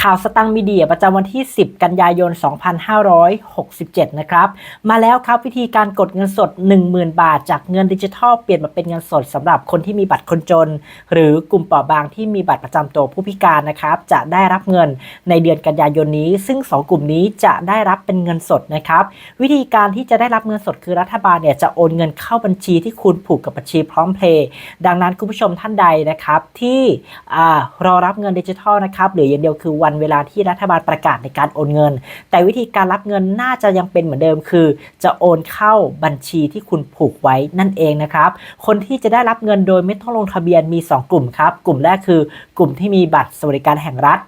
ข่าวสตังมีเดียประจำวันที่ 10 กันยายน 2567 นะครับ มาแล้วครับวิธีการกดเงินสด 10,000 บาท จากเงินดิจิทัลเปลี่ยนมาเป็นเงินสดสำหรับคนที่มีบัตรคนจน หรือกลุ่มเปราะบางที่มีบัตรประจำตัวผู้พิการนะครับ จะได้รับเงินในเดือนกันยายนนี้ ซึ่ง 2 กลุ่มนี้จะได้รับเป็นเงินสดนะครับ วิธีการที่จะได้รับเงินสดคือรัฐบาลเนี่ยจะโอนเงินเข้าบัญชีที่คุณผูกกับบัญชีพร้อมเพย์ดังนั้นคุณผู้ชมท่านใดนะครับที่อรอรับเงินดิจิทัลนะครับหลืออย่างเดียวคือวันเวลาที่รัฐบาลประกาศในการโอนเงิน แต่วิธีการรับเงินน่าจะยังเป็นเหมือนเดิมคือ จะโอนเข้าบัญชีที่คุณผูกไว้นั่นเองนะครับ คนที่จะได้รับเงินโดยไม่ต้องลงทะเบียนมี 2 กลุ่มครับ กลุ่มแรกคือกลุ่มที่มีบัตรสวัสดิการแห่งรัฐ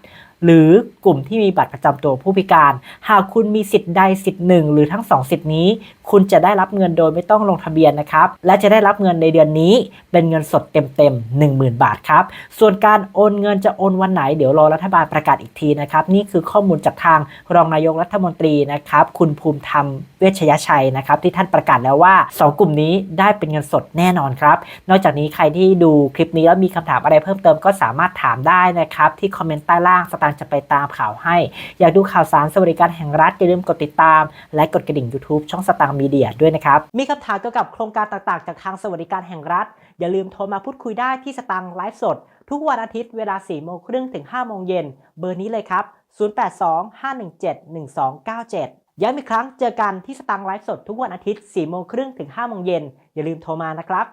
หรือกลุ่มที่มีบัตรประจำตัวผู้พิการ หากคุณมีสิทธิ์ใดสิทธิ์หนึ่งหรือทั้งสองสิทธิ์นี้ คุณจะได้รับเงินโดยไม่ต้องลงทะเบียนนะครับ และจะได้รับเงินในเดือนนี้ เป็นเงินสดเต็มๆ10,000 บาทครับ ส่วนการโอนเงินจะโอนวันไหนเดี๋ยวรอรัฐบาลประกาศอีกทีนะครับ นี่คือข้อมูลจากทางรองนายกรัฐมนตรีนะครับ คุณภูมิธรรมเวชยชัยนะครับ ที่ท่านประกาศแล้วว่า 2 กลุ่มนี้ได้เป็นเงินสดแน่นอนครับ นอกจากนี้ใครที่ดูคลิปนี้แล้วมีคำถามอะไรเพิ่มเติมก็สามารถถามได้นะครับที่คอมเมนต์ใต้ล่างสตางจะไปตามข่าวให้ อยากดูข่าวสารสวัสดิการแห่งรัฐอย่าลืมกดติดตาม และกดกระดิ่ง YouTube ช่องสตางค์มีเดียด้วยนะครับ มีคำถามเกี่ยวกับโครงการต่างๆ จากทางสวัสดิการแห่งรัฐ อย่าลืมโทรมาพูดคุยได้ที่สตางค์ไลฟ์สด ทุกวันอาทิตย์เวลา4โมงครึ่งถึง5โมงเย็นเบอร์นี้เลยครับ 0825171297ย้ำอีกครั้งเจอกันที่สตางค์ไลฟ์สดทุกวันอาทิตย์4โมงครึ่งถึง5โมงเย็น อย่าลืมโทรมานะครับ